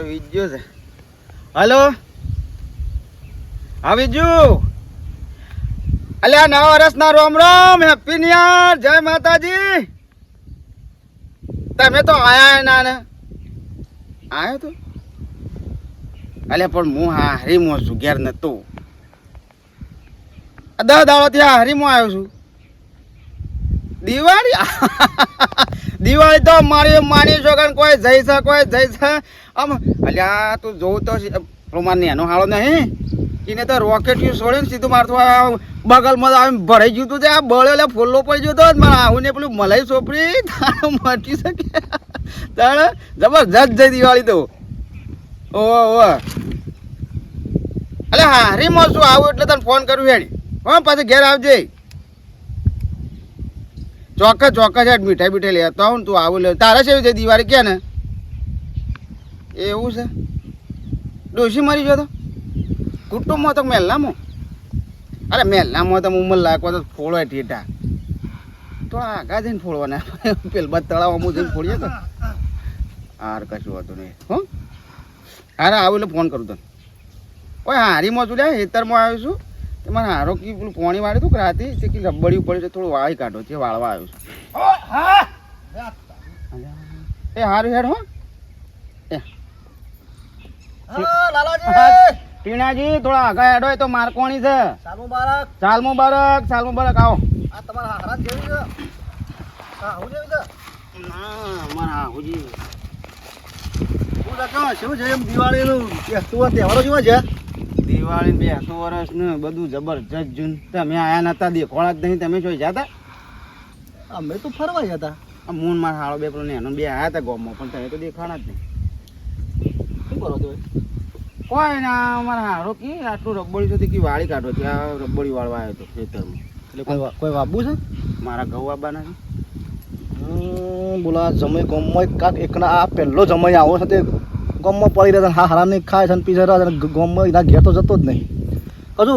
તો વિજ્યો છે. હલો? હા, વિજુ? અલ્યા, નવા વર્ષના રોમ રોમ, હેપી ન્યુ જય માતાજી. તમે તો આયા ના ને આયો તો? અલ્યા પણ હું હા હરીમો છું, ઘેર નતો દસ દાડો ત્યાં હરીમો આવ્યો છું. દિવાળી? દિવાળી તો મારી માની છોકરા કોઈ જઈ છે કોઈ જઈ છે. આમ અલ્યા તું જોઉં તો છે, પ્રમાણ એનો હાળો નહીં. એને તો રોકેટ છોડે ને સીધું મારતું બગલમાં આમ ભરાઈ ગયું તું. આ બળે એટલે ફૂલ્લો પડી ગયો તો મારા આવું ને પેલું મલાઈ સોપડી તારે મટી શકે. તારે જબરજસ્ત જઈ દિવાળી તો. ઓ ઓ. અલે હારી શું આવું એટલે તને ફોન કરું હેડી. હા પાછું ઘેર આવજે. ચોક્કસ ચોક્કસ હેડ મીઠાઈ બીઠાઈ લેતો આવું તું આવું લે તારે છે છે? દિવાળી કે ને? એવું છે? ડોશી મરી ગયો તો? કુટુંબમાં તો મહેલામાં અરે, મેલનામાં તો ઉંમર લાગવા તો ફોડો ઠેઠા તો આગા જઈને ફોડવાના. પેલ બધ તળાવ અમુક જઈને ફોડીએ તો. હાર કશું હતું નહીં. હો? હારે, આવું એટલે ફોન કરું તને. ઓય, હારીમાં છું લે હેતરમાં આવીશું. તે હારો કી પેલું પોણી વાળ્યું હતું કે રાતે? તે કી રબડી ઉપર છે થોડું વાળી કાઢો તે વાળવા આવ્યો છું. એ હારું હેડ હો. ટીણાજી થોડા આગા હેડો તો મારકોણી છે. સાલ મુબારક સાલ મુબારક સાલ મુબારક આવો. આ તમારા હારા જેવી છે? હા જેવી છે? ના મારા હું શું છે એમ દિવાળીનું? તહેવારો જેવા છે? દિવાળી બે બેસતું વર્ષ ને બધું જબરજસ્ત જૂન. તમે આયા નતા દેખોડા જ નહીં તમે જોઈ જતા? અમે તો ફરવા હતા આ મૂન માર હાળો બે પેલો નેનો બે આયા હતા ગોમમાં પણ તમે તો દેખાણા જ નહીં. શું કરો છો? કોઈ ના અમારા હારો કે આટલું રબડી સુધી કે વાળી કાઢો ત્યાં રબડી વાળવા આવ્યો હતો ખેતરમાં. એટલે કોઈ કોઈ વાબુ છે? મારા ઘઉં આવવાના છે. બોલા જમય ગામમાં એક કાંક એકના આ પહેલો જમય આવો છે તે ગામમાં પડી રહ્યા છે હા નહીં ખાય છે અને પીસે રહ્યા છે ને એના ઘેર તો જતો જ નહીં. હજુ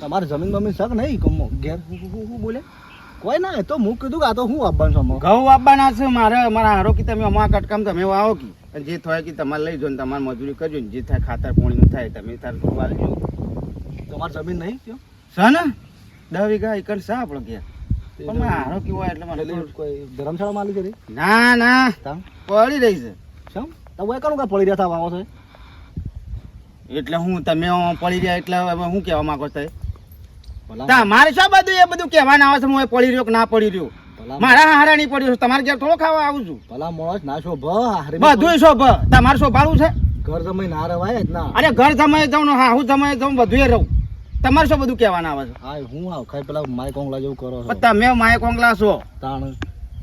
તમારે જમીન બમીન શક નહીં ગામમાં ઘેર હું બોલે? કોઈ ના એ તો હું કીધું કે આ તો હું આપવાનું છું. ઘઉં આપવાના છે મારે મારા હારો કે તમે અમારા કટકામ તમે વાવો કે. અને જે થાય કે તમારે લઈ જાઓ ને તમારે મજૂરી કરજો ને જે થાય ખાતર પોણીનું થાય તમે તાર થોડું આવજો તમારે જમીન નહીં કયો છે ને? દસ વીઘા એકર છે આપણો ઘેર. હારો કેવો એટલે મને એટલે થોડું- કોઈ ધર્મશાળા માં લીધી ના ના. પડી રહી છે. શમ? તો હું કરું કે પડી રહ્યા હતા છે? એટલે હું તમે પડી રહ્યા એટલે હવે હું કહેવા માંગો છો? તમારે શું બધું એ બધું કહેવાના આવે છે હું પડી રહ્યો કે ના પડી રહ્યો? મારા હારા નહીં પડ્યો તમારે ઘેર થોડો ખાવા આવું છું. ભલા મોણસ ના શોભ હારે બધું શોભ. તમારે શોભાડું છે? ઘર સમય ના રવાય જ ના. અરે ઘર સમય જાઉં ને હા હું સમય જાઉં બધું રહું. તમારે શું બધું કહેવાના આવે છે? હા હું આવ ખાઈ પેલા મારે કોંગલા જેવું કરો તમે માય કોંગલા છો. તાણ.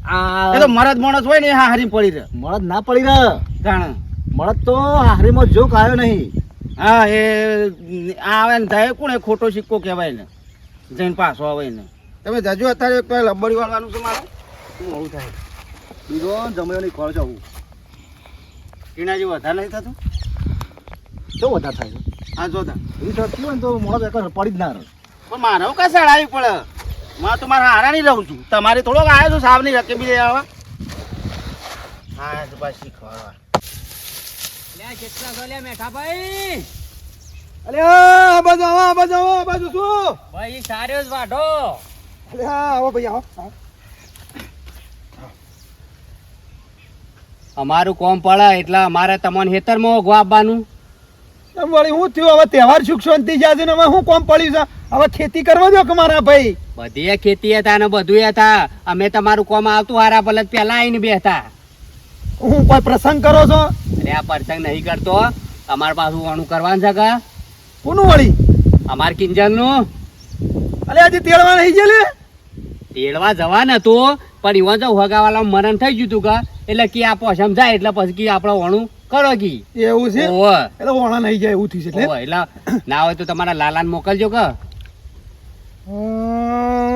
એ તો મરદ માણસ હોય ને હા હારી પડી રહે. મળદ ના પડી રહે? જાણે. મળદ તો હારીમાં જોક આવ્યો નહીં. હા એ આવે ને જાય કોણ? એ ખોટો સિક્કો કહેવાય ને. જઈને પાછો આવે ને. તમે જજો અત્યારે કોઈ લબડી વાળવાનું છે મારે. શું આવું થાય? બીજો જમ્યો નહીં ખોળ જવું. જેવું વધારે નહીં થતું? શું વધારે થાય હા જોતા. એ થતું હોય ને તો મોડો એક પડી જ ના રહે. પણ મારે હું કાંઈ સડાવી પડે? માં તો મારા હારા નહીં રહું છું. તમારે થોડોક આવ્યો છું સાવની રકેબી બી આવવા? હા તો બસ શીખવાડવા અલે આ બાજુ આવો આ બાજુ આવો આ બાજુ શું? ભાઈ સારો જ વાઢો. અલે હા આવો ભાઈ આવો. અમારું કોમ પડે એટલે અમારે તમને હેતરમાં ઓગવા વળી હું થયું? હવે તહેવાર સુખ શાંતિ જાજે ને હવે હું કોમ પડ્યું છે? હવે ખેતી કરવા દો કે મારા ભાઈ? બધી ખેતી હતા ને બધું હતા. અમે તમારું કોમ આવતું હારા ભલે પેલા આવીને બેઠા હું કોઈ પ્રસંગ કરો છો? અરે આ પ્રસંગ નહીં કરતો. અમારે પાછું વણું કરવાનું છે કે? કોનું વળી? અમાર કિંજલનું અલે આજે તેડવા નહીં ગયેલી? તેડવા જવાનું હતું પણ એવા જો હગાવાલા મરણ થઈ ગયું તું કે? એટલે કે આ પોસમ જાય એટલે પછી કે આપણે વણું કરો કી એવું છે? ઓવે, એટલે ઓણા નહીં જાય એવું થયું છે એટલે? એટલે ના હોય તો તમારા લાલાને મોકલજો કે.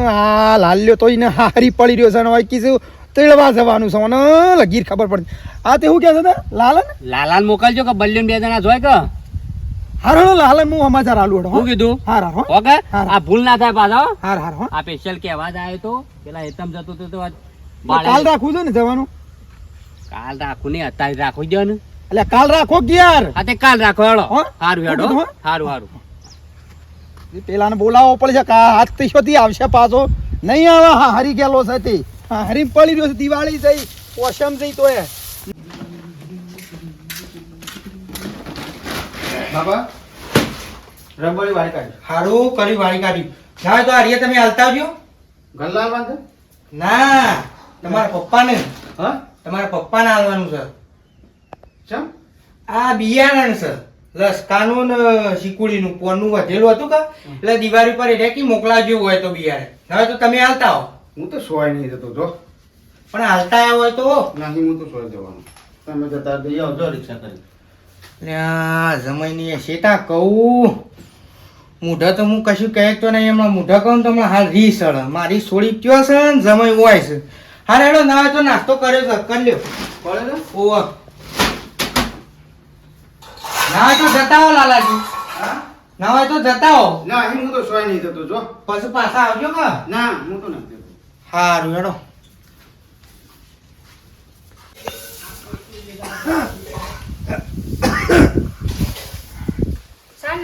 હા લાલ્યો તો એને હારી પડી રહ્યો છે અને હવે કીધું તેડવા જવાનું છે મને લગીર ખબર પડતી આ તે શું કહે છે? લાલન? લાલાને મોકલજો કે બલ્યુન બે જણા જોય કે. હારો લાલન હું સમાચાર આલુ હડો હું. કીધું? હાર હાર હો. ઓકે હા. આ ભૂલ ના થાય પાછો હાર હાર હો. આ સ્પેશિયલ કહેવા અવાજ આવ્યો તો પેલા એતમ જતો તો તો કાલ રાખું છે ને જવાનું? કાલ રાખું ને અત્યારે રાખું દો ને એટલે કાલ રાખો કે હા તે કાલ રાખો હેડો હારું હેડો હારું હારું. પેલાને બોલાવવો પડશે કા હાથથી આવશે પાછો. નહીં આવે હા હરી ગયેલો છે તે. હરી પડી રહ્યો છે દિવાળી જઈ ઓશમ જઈ તો એ બાબા રબડી વાળી કાઢી. હારું કરી વાળી કાઢી. ના તો આર્ય તમે હાલતા આવજો. ગલ્લા બાંધે ના તમારા પપ્પાને. હા? તમારા પપ્પાને હાલવાનું છે. ચમ? આ બિયારણ છે. લસકાનું કાનૂન શીકુડીનું પોનનું વધેલું હતું કા? એટલે દિવાળી પર એટલે કે મોકલાવજો હોય તો બિયારણ. હવે તો તમે હાલતા હો. હું તો સોય નહીં જતો જો. પણ હાલતા આવ્યા હોય તો નહીં હું તો સોય જવાનું. તમે જતા જઈ આવજો રિક્ષા કરી. લ્યા જમાઈની શેતા કહું. મૂઢા તો હું કશું કહે તો નહીં હમણાં મૂઢા કહું તો હમણાં હાલ રી સળ. મારી સોળી ક્યો છે ને જમાઈ હોય છે. હા હેડો ના તો નાસ્તો કર્યો છે. કરી લ્યો. પડે ઓવા ના હોય તો જતા લાલાજી. ના હોય તો જતાઓ ના હું તો સોય નહીં જતો જો. પછી પાછા આવજો કા ના હું તો નથી સારું હેડો. સાર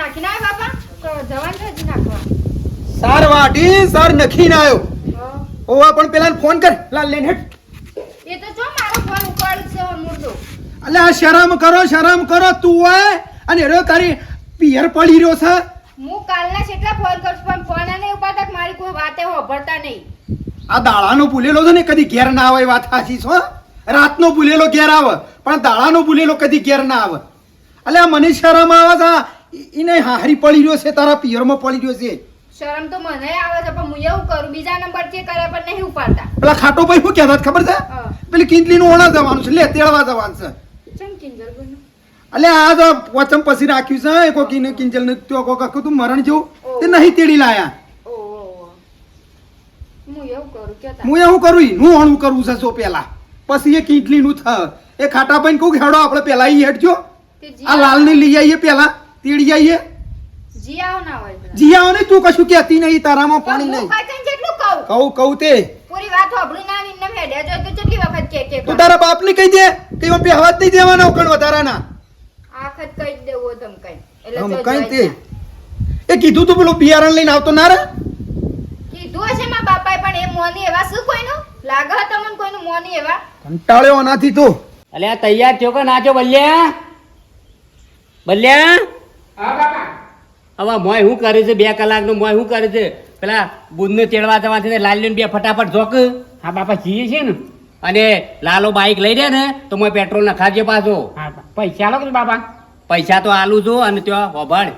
બાપા? તો જવાનું છે નાખવા. સાર વાટી સાર નખીને આવ્યો. ઓવા પણ પેલા ફોન કર. લાલ લેન હેટ એ તો જો મારો ફોન ઉપાડ અલે આ શરમ કરો શરમ કરો તું હોય અને એરો તારી પિયર પડી રહ્યો છે. હું કાલના કેટલા ફોન કરશું પણ ફોન નહીં ઉપાડતા મારી કોઈ વાતે હોભળતા નહીં. આ દાળાનો ભૂલેલો છે ને કદી ઘેર ના આવે વાત સાચી છો રાતનો ભૂલેલો ઘેર આવે પણ દાળાનો ભૂલેલો કદી ઘેર ના આવે. એટલે આ મને શરમ આવે છે એને હારી પડી રહ્યો છે તારા પિયરમાં પડી રહ્યો છે. શરમ તો મને આવે છે પણ હું એવું કરું બીજા નંબરથી કર્યા પણ નહીં ઉપાડતા. પેલા ખાટો ભાઈ શું કહેતા ખબર છે. પેલી કિંદલીનું ઓણા જવાનું છે લે તેડવા જવાનું છે. કિંજલ બન્યું? આ તો વચમ પછી રાખ્યું છે કોકી ને કિંચલ ને તો કોક આખું તું મરણ જેવું. તે નહીં તેડી લાયા. હું એવું કરું કેતા. હું એવું કરું હું હણું કરવું છે જો પેલા. પછી એ કીટલી નું થ. એ ખાટા પાઈ કહું હેડો આપણે પેલા ઈ હેડજો. આ લાલ ને લઈ આવીએ પેલા તેડી આવીએ જી ના હોય જીયાઓ ને તું કશું કહેતી નહીં તારામાં પાણી નહીં. કહું. કહું કહું તે. પૂરી વાત હોભળી ના ની ને હેડે જો તો કેટલી વખત કે કે તું તારા બાપ ને કહી દે કે હું બેહવા જ નહીં દેવાના ઉકણ વધારાના. આખત કહી જ દેવો તમ કઈ. એટલે તો કઈ તે. એ કીધું તો પેલો બિયારણ લઈને આવતો ના રે? કીધું હશે મારા બાપાએ પણ એ મોની એવા શું કોઈનું? લાગે તમને કોઈનું મોની એવા? કંટાળ્યો આનાથી તું. અલે આ તૈયાર થયો કે નાચો બલ્યા? બલ્યા? હવે મોય શું કરે છે? બે કલાકનું મોય શું કરે છે? પેલા બુંદને તેડવા જવાથી ને લાલ્યું બે ફટાફટ જોક હા બાપા જીએ છે ને? અને લાલો બાઈક લઈ રહ્યા ને તો મેં પેટ્રોલ નખાજે પાછો. પૈસા કે બાપા? પૈસા તો આલું છું અને ત્યાં હોભળ.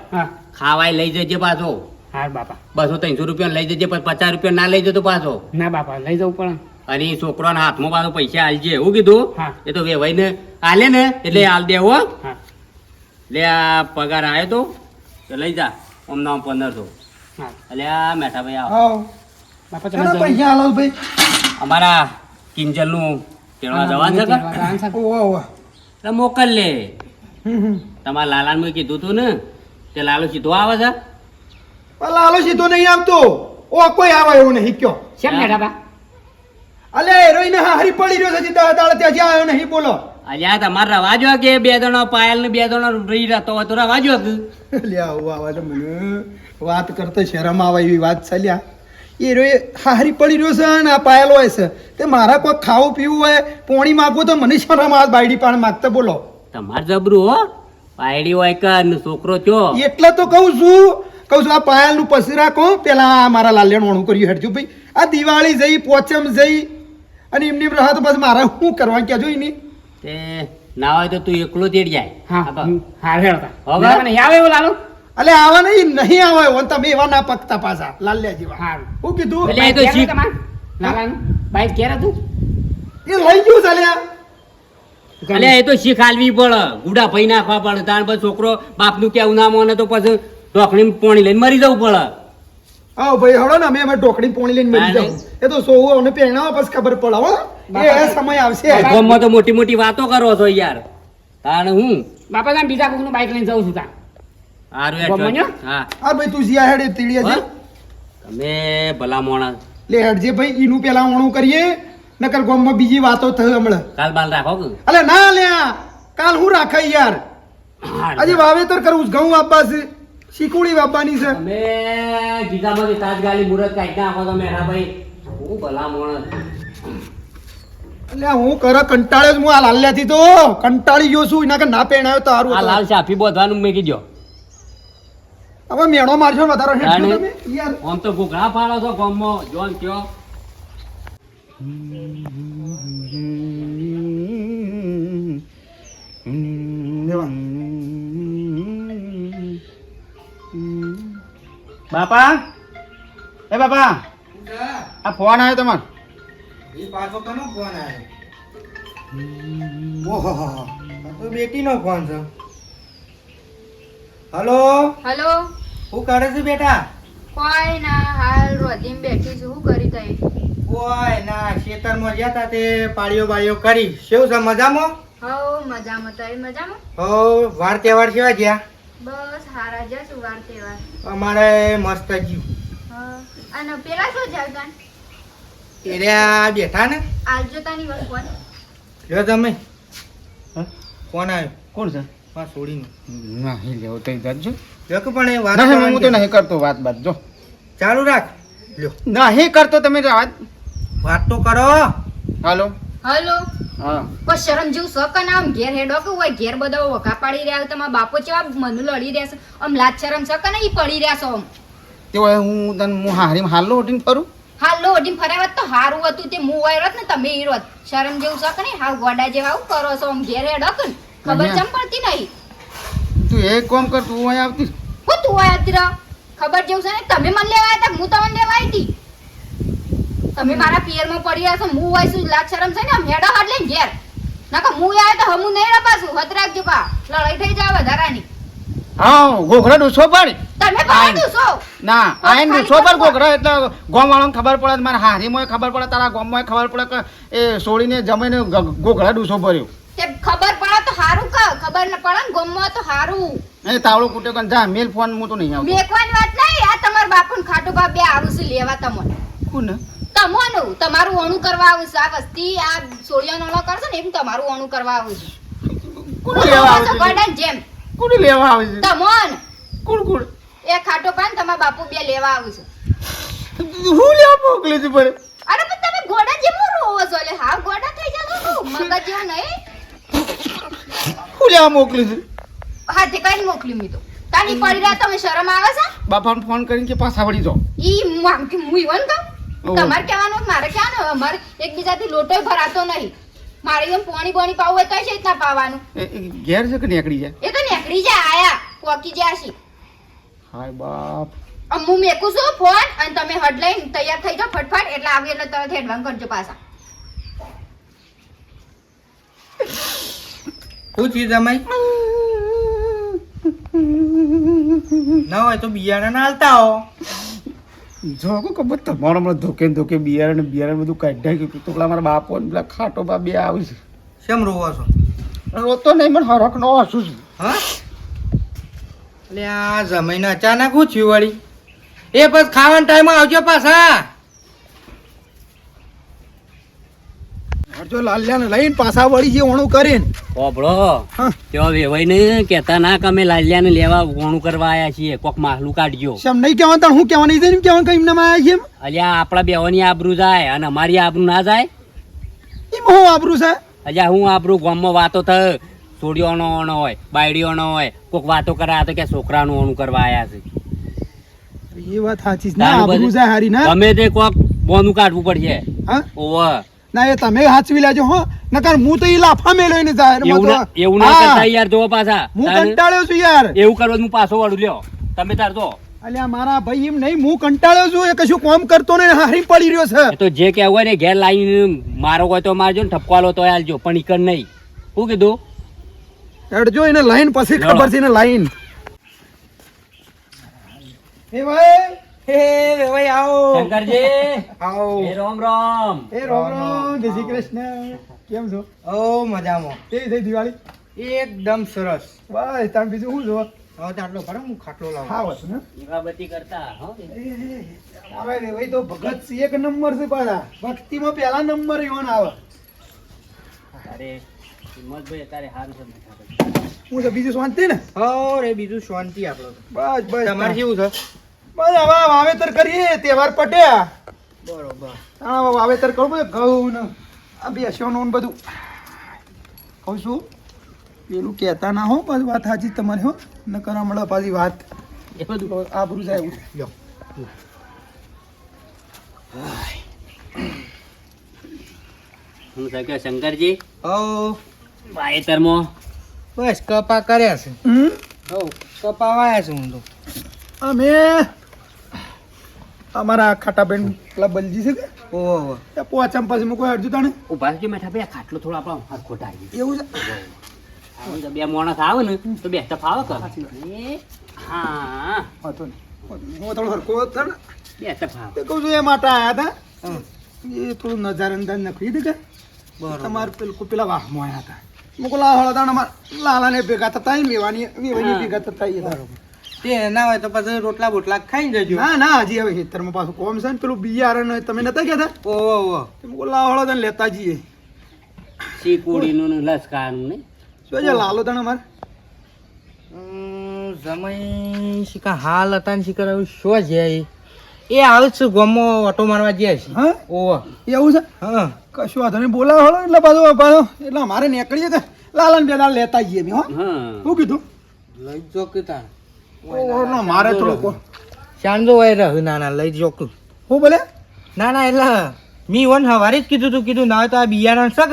ખાવાય લઈ જજે પાછો. હા બાપા. બસો ત્રણસો રૂપિયા લઈ જજે પણ પચાસ રૂપિયા ના લઈ જતો પાછો. ના બાપા લઈ જવું પણ અને એ છોકરાના હાથમાં પાછો પૈસા આલજે એવું કીધું? એ તો વેવાઈને આલે ને એટલે આલ દે હો. હા. એટલે આ પગાર આવ્યો તો લઈ જા ઓમ પંદરસો. હા મેઠા ભાઈ આવો. બાપા તમે ચાલો જલ્દી- પૈસા આલો ભાઈ. અમારા કિંજલનું તેડવા જવાનું છે કે? જવાનું છે. ઓવા ઓવા. એટલે મોકલ લે. હમ હમ. તમારા લાલાને મેં કીધું તું ને તે લાલો સીધો આવે છે. લાલો સીધો નહીં આવતો. ઓ કોઈ આવે એવું નહીં કયો. બા અલે રોઈને હારી પડી રહ્યો છે દાળ દાળ ત્યાં જ્યાં આવ્યો નહીં બોલો. અલ્યા તમારે રવાજો કે બે જણો પાયલ ને બે જણો રહી રહેતો હોય તો રવાજો કે. લ્યા આવું આવે મને. વાત કરતો શરમ આવે એવી વાત ચાલ્યા. એ રો હારી પડી રહ્યો છે ને આ પાયેલો હોય છે. તે મારા કોઈ ખાવું પીવું હોય પોણી માગવું તો મને શરમ આવે બાયડી પાણ માગતા બોલો. તમારે જબરું હો. પાયડી હોય કે છોકરો ચો એટલે તો કહું છું કહું છું આ પાયલનું પછી રાખો. પેલા આ મારા લાલ્યાનું ઓણું કર્યું હેડજો ભાઈ. આ દિવાળી જઈ પોચમ જઈ અને એમની રહા તો બસ મારે શું કરવા કહેજો એની. તે ના હોય તો તું એકલો તેડી જાય. હા હા, હેડતા. હવે? હવે આવે એવું લાલો. અલે આવા નહીં નહીં આવે અને તમે એવા ના પકતા પાછા લાલ્યા જેવા. હા હું કીધું? એટલે એ તો તમારે? લાલાનું? બાઈક કેરા તું? એ લઈ ગયું ચાલ્યા અલે એ તો શીખ આલવી પડે. ગુડા ભાઈ નાખવા પડે. તાર પછી છોકરો બાપનું કેવું ના મોને તો પછી ઢોકણી પોણી લઈને મરી જવું પડે. હા ભાઈ હળો ને અમે અમે ઢોકળી પોણી લઈને મરી જાઉં. એ તો સોવું અને પહેણાવા પછી ખબર પડે હો. એ એ સમય આવશે. ગામમાં તો મોટી મોટી વાતો કરો છો યાર. તાણ હું? બાપા બીજા કોકનું બાઈક લઈને જઉં છું તા. હારું? હા. હા ભાઈ તું જીયા હેડે તીડિયા હો? તમે ભલા મોણા લે હેડજે ભાઈ ઈનું પેલા ઓણું કરીએ નકર ગામમાં બીજી વાતો થઈ હમણાં. કાલ બાલ રાખો અલે ના લ્યા કાલ હું રાખાય યાર? હજી વાવેતર કરવું છે, ઘઉં વાવવા છે શીકુડી વાવવાની છે. અમે કાઢી નાખો ભાઈ. હું ભલા માણસ એટલે હું કરે કંટાળ્યો છું હું આ લાલ્યાથી તો કંટાળી ગયો છું એના કે ના પહેણાયો તો સારું આ. લાલ સાફી બોધવાનું મેં દો હવે મેણો મારશો વધારો જાણે. તમે? યાર. આમ તો ગોગળા ફાળો છો ગામમાં જોન કયો. બાપા? એ બાપા આ ફોન આવ્યો તમારો. એ પાછો કનો ફોન આવ્યો? ઓહો તો બેટીનો ફોન છે. હલો? હલો? શું કરે છે બેટા? કોઈ ના હાલ રોજીમ બેઠી છું. શું કરી તઈ? કોઈ ના ખેતરમાં ગયા તા તે પાળીઓ બાળીઓ કરી. શું છે મજામાં? હો મજામાં. તઈ મજામાં? હો વાર તહેવાર કેવા ગયા? બસ હારા જશું વાર તહેવાર. અમારે મસ્ત જીવ હા અને પેલા શું જાવતા એર્યા બેઠા ને? આલજો તાની વાત કોણ લ્યો તમે. કોણ ફોન આવ્યો. કોણ છે? માં છોડીને. હે લેવો તઈ જજો. લ્યો પણ એ વાત નહીં હું તો નહીં કરતો વાત બાત જો. ચાલુ રાખ. લ્યો. નહીં કરતો તમે વાત વાત તો કરો. હાલો. હલો. હા. કોઈ શરમ જેવું શક આમ ઘેર હેડો કે હોય ઘેર બધા વખા પાડી રહ્યા તમારા બાપો જેવા મનુ લડી રહ્યા છે. આમ લાજ શરમ ઈ પડી રહ્યા છો આમ? તે હું તને હું હારી હાલો ઉઠીને ફરું? હાલો લો ફરાય તો હારું હતું તે વાય રત ને તમે ઈ રોત શરમ જેવું શક નહીં હાવ ગોડા જેવા આવું કરો છો આમ ઘેર હેડો કે ને? ખબર. ચમ પડતી નહીં? તું એ કોમ કર તું અહીં આવતી. હું તું હોય તીરા ખબર જેવું છે ને તમે મને લેવા આવ્યા તા હું તમને લેવા આવી હતી તમે મારા પિયરમાં પડી રહ્યા છો હું હોય છું લાજ શરમ છે ને મેડો હેડો હાડ લઈને ઘેર. નાકા હું આવ્યા તો હમું નહીં રપાશું હદ રાખજો કા લડાઈ થઈ જાય વધારાની. હા ઘોઘરા ડૂસો પાડી. તમે આઈન. ડૂસો? ના આયન ડૂસો પર ખોટું. એટલે ગોમ વાળાને ખબર પડે મારા હારીમાં ખબર પડે તારા ગોમમાં ખબર પડે કે એ છોડીને જમીને ગોખરા ડૂસો ભર્યો. તે ખબર પડે તો હારું કા ખબર ન પડે ને ગમમાં તો હારું. એ તાવળો કુટે કન જા મેલ ફોન હું તો નહીં આવું મેકવાની વાત નહીં આ તમાર બાપુ ખાટો બાપ બે આવું છે લેવા તમને. કોને? તમોનું તમારું ઓણું કરવા આવું છે. આ વસ્તી આ સોળિયાનો નળો કરશે ને એમ તમારું ઓણું કરવા આવું છે. કોને લેવા આવે છે? ગોડાને જેમ. કોને લેવા આવે છે? તમોન. કોણ કોણ? એ ખાટો પાન તમાર બાપુ બે લેવા આવું છે. હું લેવા મોકલે છે પર અરે પણ તમે ગોડા જેવું રોવો છો? એટલે હાવ ગોડા થઈ જાવ મગજ જેવું નહીં. હું લેવા મોકલે છે હાથે કઈ મોકલી મી તો તાની પડી રહ્યા તમે શરમ આવે છે? બાપાને ફોન કરીને કે પાછા વળી જાઓ. ઈ માંગતી મુઈ વન તો. તમારે કહેવાનું મારે કહેવાનું અમારે એકબીજાથી લોટોય ભરાતો નહીં. મારે એમ પોણી બોણી પાવું હોય તો છે રીતના પાવાનું? ઘેર છે કે નીકળી જાય? એ તો નીકળી જાય આયા કોકી જાય છે. હાય બાપ. અમ્મુ હું મેકું છું ફોન અને તમે હડ લઈને તૈયાર થઈ જાઓ ફટફટ એટલે આવી એટલે તરત હેડવાન કરજો પાછા. શું તમે? ના હોય તો બિયારણ હાલતા હો. જો કો ખબર તમારો હમણાં ધોકે ધોકે બિયારણ બિયારણ બધું કાઢી નાખ્યું તો પેલા મારા બાપો ને પેલા ખાટો બા બે આવી છે. કેમ રોવો છો? રોતો નહીં પણ હરખ નો હસું છું. હા? એટલે આ જમીન અચાનક શું થયું વળી. એ પછી ખાવાના ટાઈમ આવજો પાછા. જો લાલ્યાને લઈને પાછા વળી જે ઓણું કરીને. ઓબળો હા. તેઓ વેવાઈ ને કેતા ના કમે લાલ્યાને લેવા ઓણું કરવા આયા છીએ કોક માહલું કાઢજો. સમ નહીં કહેવાનું તાણ હું કહેવાની છે એમ કહેવાનું કઈ એમને આયા છે અલ્યા આપણા બેવાની આબરૂ જાય અને અમારી આબરૂ ના જાય? એમાં હું આબરૂ છે? અલ્યા હું આબરૂ ગામમાં વાતો થાય સોડિયોનો ઓણો હોય બાયડીઓનો હોય કોક વાતો કરા તો કે છોકરાનું ઓણું કરવા આયા છે. એ વાત સાચી છે. ના આબરૂ જાય હારી ના? તમે તે કોક બોનું કાઢવું પડશે. હા? ઓવ ના એ તમે હાચવી લેજો હો. નકર હું તો ઈ લાફા મેળવી ને જાહેરમાં એવું ના કરતા યાર જો પાછા. હું કંટાળ્યો છું યાર. એવું કરવા હું પાછો વાળું લ્યો. તમે તાર તો અલ્યા મારા ભાઈ એમ નહીં હું કંટાળ્યો છું. એ કશું કામ કરતો ને હારી પડી રહ્યો છે. તો જે કહેવું હોય ને ઘેર લાઈન મારો હોય તો મારજો ને ઠપકો તો આલજો પણ ઈકર નહીં. શું કીધું? હેડજો એને લાઈન પછી ખબર છે ને લાઈન. એ ભાઈ હે ભાઈ આવો. શંકરજી. આવો. એ રામ રામ. એ રામ રામ જય શ્રી કૃષ્ણ. કેમ છો? ઓ મજામાં. કેવી થઈ દિવાળી? એકદમ સરસ. બસ તમે બીજું શું જો હવે તો આટલો ભરો હું ખાટલો લાવું. ખાવ છો ને દીવાબત્તી કરતા હો. આવે ભાઈ તો ભગત સિંહ એક નંબર છે પાછા. ભક્તિમાં પહેલા નંબર ઈવન આવે. અરે હિંમતભાઈ છે બેઠા. હું તો બીજું શાંતિ ને? હો રે બીજું શાંતિ આપણો. બસ બસ તમારે કેવું છે? બસ હવે વાવેતર કરીએ તહેવાર પટ્યા બરોબર. વાવેતર કરવું બધું ઘઉં ને આ બેસવાનું ને બધું. કહું છું પેલું કહેતા ના હો બસ વાત સાચી તમારી હો. ન કરા મળે પાછી વાત એ બધું આબરું જાય એવું લ્યો. હું કહે શંકરજી? હો વાવેતરમાં? બસ કપા કર્યા છે. હમ? હો કપા વાયા છે હું તો અમે અમારા ખાટાબેન પેલા બલજી છે કે? ઓહો એ પોચમ પછી મૂકો અડધું તાણે? ઊભા રહેજો મેઠા ભાઈ ખાટલો થોડો આપણો હરખો ઢાળી એવું છે? બે માણસ આવે ને તો બે તો ફાવે કર. હા. વાંધો નહીં. હું થોડો હરકો થાય ને બે તો ફાવે. તે કહું છું એ માટે આવ્યા હતા. એ થોડું નજાર અંદાજ નખવી દે કે? બરોબર. તમારે પેલું પેલા વાહમાં આવ્યા હતા. મુકો લાહળા દાણ અમાર લાલાને ભેગા થતા લેવાની મેવાની વેવાની ભેગા થતા ય હતા. તે ના હોય તો પછી રોટલા બોટલા ખાઈ જજો. ના ના હજી હવે ખેતરમાં પાછું કોમ છે ને પેલું બિયારણ તમે નતા ગયા હતા ઓહો ઓહો બોલા લાહળા તને લેતા જઈએ. શીકુડીનું ને લસકાનું ને? શું છે લાલો તણ અમારે? સમય જમાઈ શીખા હાલ હતા ને શીખર હવે શું છે એ? એ આવે છે ગમો ઓટો મારવા જાય છે. હા? ઓહો એવું છે? હા. કશું વાંધો નહીં બોલાવો હળો એટલે પાછું પાછો એટલે અમારે નીકળીએ કે લાલન બે લેતા જઈએ હો. હા. શું કીધું? લઈ જો કે તાણ. ઓ, મારે થોડું કો- હોય રહ્યું ના ના લઈ જો કે. બોલે? ના ના એટલે મી વન હવારે જ કીધું તું કીધું ના હોય તો આ બિયારણ છે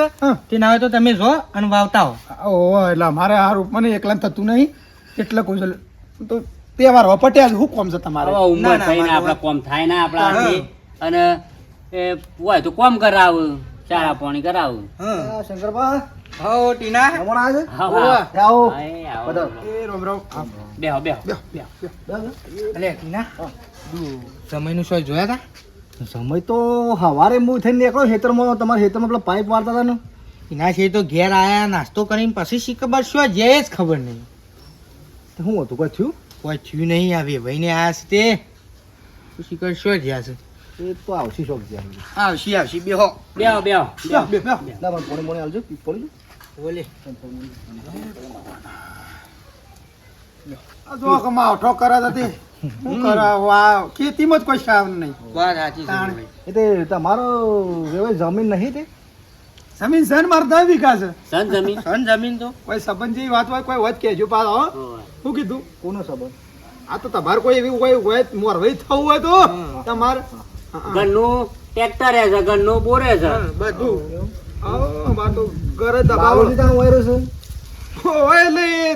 તે ના હોય તો તમે જો અને વાવતા હો ઓહો એટલે અમારે હારું મને એકલા થતું નહીં. એટલે કોઈ તો તહેવાર હવે પટ્યા છે શું કોમ છે તમારે? ઉંમર ના, ના, થઈને મારે આપણા કોમ થાય ને આપણા અને એ હોય તો કોમ કરાવું ચારા પાણી કરાવું. હા. આ શંકરબા હો ટીના. રમણ આવે છે? હા. આવો. બધા. એ રામ રામ. બેહો બેહો. બેહો, બેહો. અલે ટીના. સમયનું શું જોયા તા? સમય તો હવારે હું થઈને નીકળો ખેતરમાં. તમારા ખેતરમાં પેલા પાઇપ વાળતા હતા ને. એના છે તો ઘેર આયા નાસ્તો કરીને પછી શી ખબર શું જે જ ખબર નહીં. તો શું હતું કોઈ થયું? કોઈ થયું નહીં આવી ભાઈને આયા છે તે. તો શીખર શું જ્યાં છે? એ તો આવશે શોખ છે. આવશી આવશી. બેહો. બેહો બેહો બેહો, બેહો, બેહો. પોણી પોણી આવજો પોણી બોલે. જો કે કરે છે શું કરે ખેતીમાં જ કોઈ સાવ નહીં. વાત સાચી તમારો જમીન નહીં તે? જમીન સન ને મારે દસ વીઘા છે. સન જમીન? સન જમીન તો. કોઈ સંબંધ જેવી વાત હોય કોઈ વચ કહેજો પાછો શું કીધું? કોનો સંબંધ? આ તો તમારે કોઈ એવી કોઈ હોય મોરવાઈ થવું હોય તો તમારે. ઘરનું ટ્રેક્ટર છે ઘરનું બોરે છે. બધું.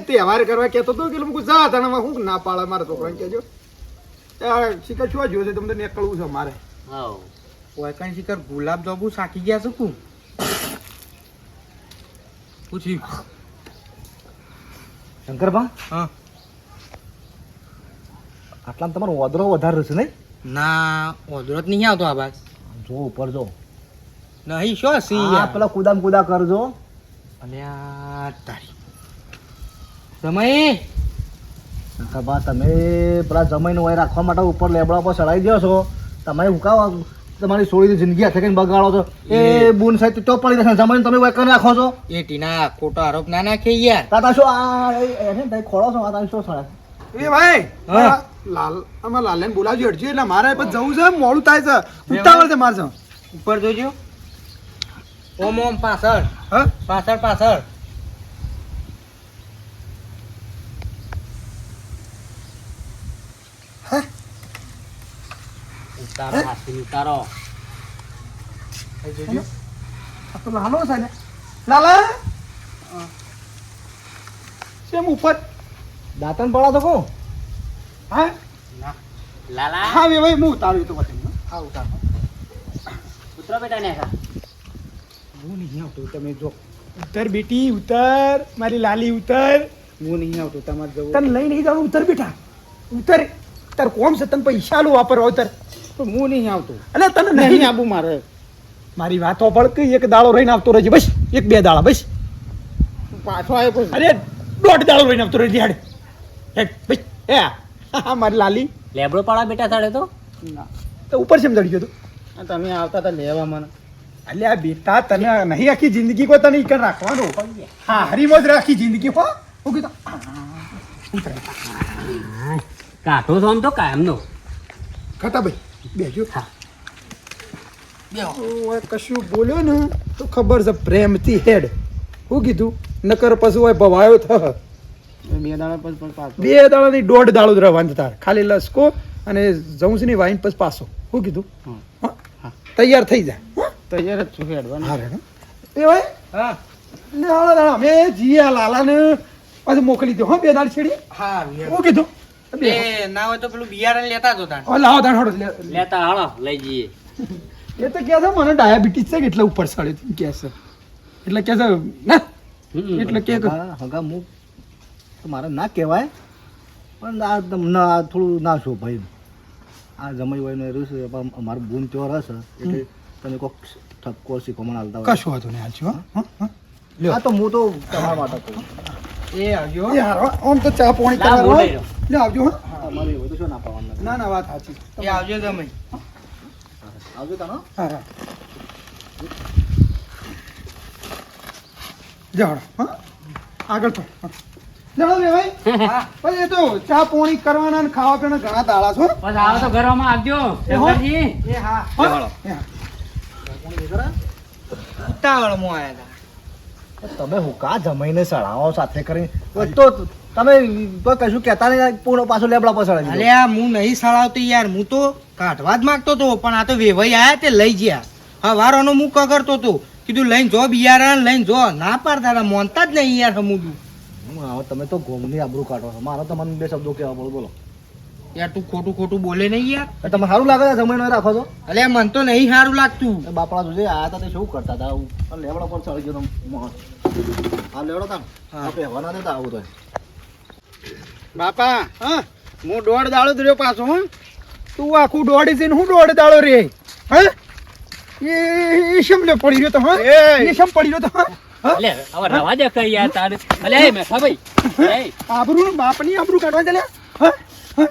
તહેવાર કરવા કેતો હતો કે મૂકું જા તને હું ના પાડે મારા છોકરાને કહેજો. આ શીખર શું જોયું છે? તમને નીકળવું છે મારે હાઉ. કોઈ કઈ શીખર ગુલાબ જાંબુ સાકી ગયા છું કું પૂછી. શંકરભા? હા. આટલા તમારો ઓદરો વધારે છે નહીં? ના ઓદરત નહીં આવતો આ બાદ જો ઉપર જો. નહીં શું સી આ પેલા કુદામ કુદા કરજો. અલ્યા તારી. સમય સભા તમે પેલા જમીન હોય રાખવા માટે ઉપર લેબડા પર ચડાવી દો છો. તમે હુકાવા તમારી સોળીની જિંદગી હાથે કઈ બગાડો છો. એ બુન સાહેબ તો પડી જશે જમીન તમે વેકર રાખો છો? એ ટીના ખોટો આરોપ ના નાખે યાર. તાતા શું આ એને તમે ખોળો છો આ તમે શું સળે એ ભાઈ હા. લાલ અમારે લાલને બોલાવજો એટલે મારે પણ જવું છે મોડું થાય છે. ઉતાવળ છે મારે ઉપર જોજો. ઓમ ઓમ પાછળ. હા? પાછળ પાછળ. ઉતારો હાથથી ઉતારો. જોજો આ તો લાલો છે ને. લાલા? શેમ ઉપર? દાંતણ પડા તો હા? લાલા. હા ભાઈ હું ઉતાર્યું તો પછી હા ઉતાર. ઉતરો બેટા ને હું નહીં આવતો. તમે જો. ઉતર બેટી ઉતર. મારી લાલી ઉતર. હું નહીં આવતો. તમારે જવું તને લઈ નહીં જવાનું? ઉતર બેટા. ઉતર. તાર કોમ છે તને પૈસા લો વાપરવા ઉતર. તો હું નહીં આવતો. એટલે તને નહીં આવું મારે. મારી વાતો પડ એક દાડો રહીને આવતો રહેજે બસ. એક બે દાડા બસ. પાછો આવ્યો પછી અરે દોઢ દાડો રહીને આવતો રહેજે હેડ. હેડ બસ. હે હા, મારી લાલી. લેબડો પાડા બેટા સાડે તો? ના. તો ઉપર સેમ ચડી ગયો તું. તમે આવતા હતા લેવા મને. અલ્યા બેટા તને નહીં આખી જિંદગી કો તને ઈકન રાખવાનો? હા હરીમોજ રાખી જિંદગી હો. હું કીધું કાઢો છો આમ તો કાયમનો. ખતા ભાઈ બેજો. હા. કશું બોલ્યો ને તો ખબર છે પ્રેમથી હેડ. હું કીધું નકર પછી હોય ભવાયો થ બે દાડા પછી બે દાડાની દોઢ દાડો જ રહેવાનું તાર ખાલી લસકો અને જઉંસની વાઈન પછી પાછો. હું કીધું હા? તૈયાર થઈ જાય? તૈયાર જ છું હેડવાનું. હા રેડો. એ ભાઈ હા. ને હાલો દાડા અમે જીયા લાલાને પાછું મોકલી દો હો બે દાડ છેડી હા હું કીધું બે એ ના હોય તો પેલું બિયારણ લેતા જો તાણ લાવો દાડ હળો લેતા હાલો લઈ જઈએ. એ તો કહે છે મને ડાયાબિટીસ છે કે એટલે ઉપર સડે તું કહે છે. એટલે કહે છે ના. એટલે કે હગા હું તો મારે ના કહેવાય પણ આ તમને આ થોડું ના શો ભાઈ આ જમાઈ હોય ને રહ્યું છે પણ અમારું બૂન ત્યોર હશે એટલે તમે કોક ઠપકો શીખવામાં હાલતા હોય. કશું વાંધો નહીં હાલજો હા. હા. હા? તો હું તો તમારા માટે કહું એ આવજો. એ હારો, આમ તો ચા પાણી લાવ, કરવા બોલાઈ. લે આવજો હા? હા, એવું તો શું ના પાવાનું ના ના વાત સાચી એ આવજો તમે. આવજો તાનો હા હા. હા? આગળ તો હા. જાઓ રે ભાઈ. હા. એ તો ચા પાણી કરવાના ને ખાવા પીવાના ઘણા દાડા છો બસ આવો તો ઘરમાં આવજો એ હો. શંકરજી. એ હા. હા? હા. ઉતાવળમાં આયા હતા તમે હુકા જમીને જમાઈને સળાવો સાથે કરી તો તમે કશું કહેતા નહીં પૂરો પાછો લેબડા પર સળાવી અરે આ હું નહીં સળાવતો યાર હું તો કાઢવા જ માંગતો હતો પણ આ તો વેવાઈ આયા તે લઈ ગયા. હવારોનો હું કગરતો હતો કીધું લઈને જો બિયારણ લઈને જો. ના પાડતા હતા મોનતા જ નહીં યાર સમુદું. હું આવો તમે તો ગોમની આબરૂ કાઢો મારો તો મને બે શબ્દો કહેવા બોલો બોલો. યાર તું ખોટું ખોટું બોલે નહીં યાર. તમે સારું લાગે છે જમાઈને રાખો છો. અલે મન તો નહીં સારું લાગતું. બાપડા જોજે આ હતા તે શું કરતા હતા આવું? લેવડો પર ચડી ગયો. આ લેવડો તા હા. આ પહેવાના નતા આવું તો. બાપા હા? હું દોઢ દાડો જ રહ્યો પાછો હો. તું આખું દોડી છે ને હું દોડ દાડો રે હે? એ એ શમ લે પડી રહ્યો તો હા? એ. શમ પડી રહ્યો તો હા? અલે હવે રવા દે કઈ યાર તારે. અલે મેઠા ભાઈ એ, આબરૂ ને બાપની આબરૂ કાઢવા હા? હા?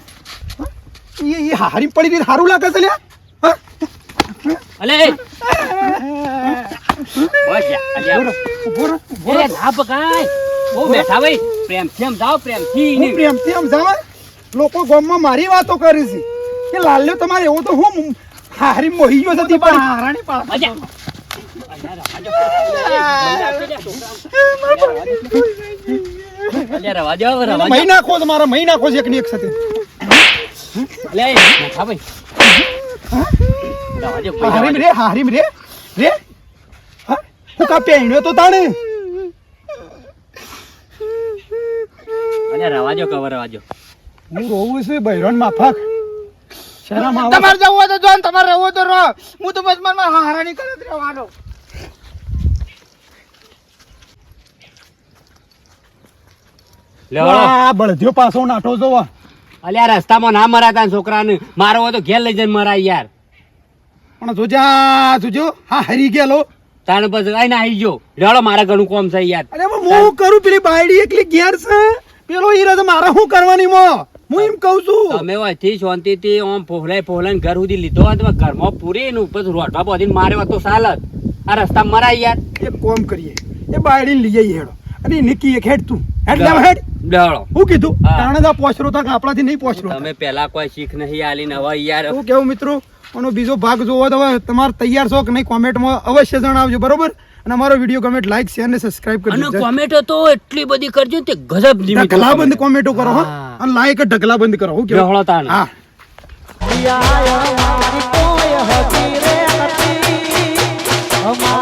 એ હારી પડી રહી સારું લાગે છે લ્યા? હા? અલે. બસ અલે આ- ઊભો રહો, ઊભો રહો. એ ના પકાય. બહુ બેઠા ભાઈ પ્રેમથી આમ પ્રેમથી હું પ્રેમથી આમ લોકો ગામમાં મારી વાતો કરે છે. કે લાલ્યો તમારે એવું તો હું હારી મોહી ગયો હતી પણ હારાણી પાછળ. મજા અલે રવા દો. હવે રવા મહી નાખો તો મારા મહી નાખો છે એકની એક સાથે. ભાઈ. રે રે. રે. હું? કા પહેણ્યો તો તાણે? અલે રવાજો કવર હું રોવું છે બૈરોન માફક. શરમ આવે? તમારે જવું હોય તો જો ને તમારે રહેવું તો રહો હું તો બસ મારા હારાની કરે જ રહેવાનો. આ બળધ્યો પાછો નાટો જોવા. અલે આ રસ્તામાં ના મરાતા ને છોકરાને. મારો હોય તો ઘેર લઈ જઈને મરાય યાર. પણ જોજા જોજો હા. હરી ગયેલો તાણ પછી આઈને આવી ગયો. રેડો મારે ઘણું કોમ છે યાર. અરે હું કરું? પેલી બાયડી એકલી ઘેર છે? પેલો હીરા તો મારા શું કરવાની મો? હું એમ કહું છું. તમે અહીંથી શાંતિથી આમ ફોહલાઈ ફોહલાઈને ઘર સુધી લીધો હોય તો ઘરમાં પૂરી ને ઉપર રોટવા બોધીને માર્યો તો ચાલત આ રસ્તા મરાય યાર. એક કોમ કરીએ. એ બાયડી લઈ જઈએ હેડો. અને નિકી એક હેડ તું. હેડ લેવા હેડ. લેવડો હું કીધું તાણે તો પોછરો તક આપણાથી નહીં પોછરો તમે પેલા કોઈ શીખ નહીં આલી ને યાર. હું કેવું મિત્રો? આનો બીજો ભાગ જોવો તો હવે તમારે તૈયાર છો કે નહીં કોમેન્ટમાં અવશ્ય જણાવજો બરોબર? અને અમારો વીડિયો ગમે લાઈક શેર ને સબસ્ક્રાઇબ અને કરજો કોમેન્ટો તો એટલી બધી કરજો તે ગજબ ઢગલા બંધ કોમેન્ટો. કરો હો. અને લાઈક ઢગલા બંધ કરો હું કેવું? તાણે. હા. અમારી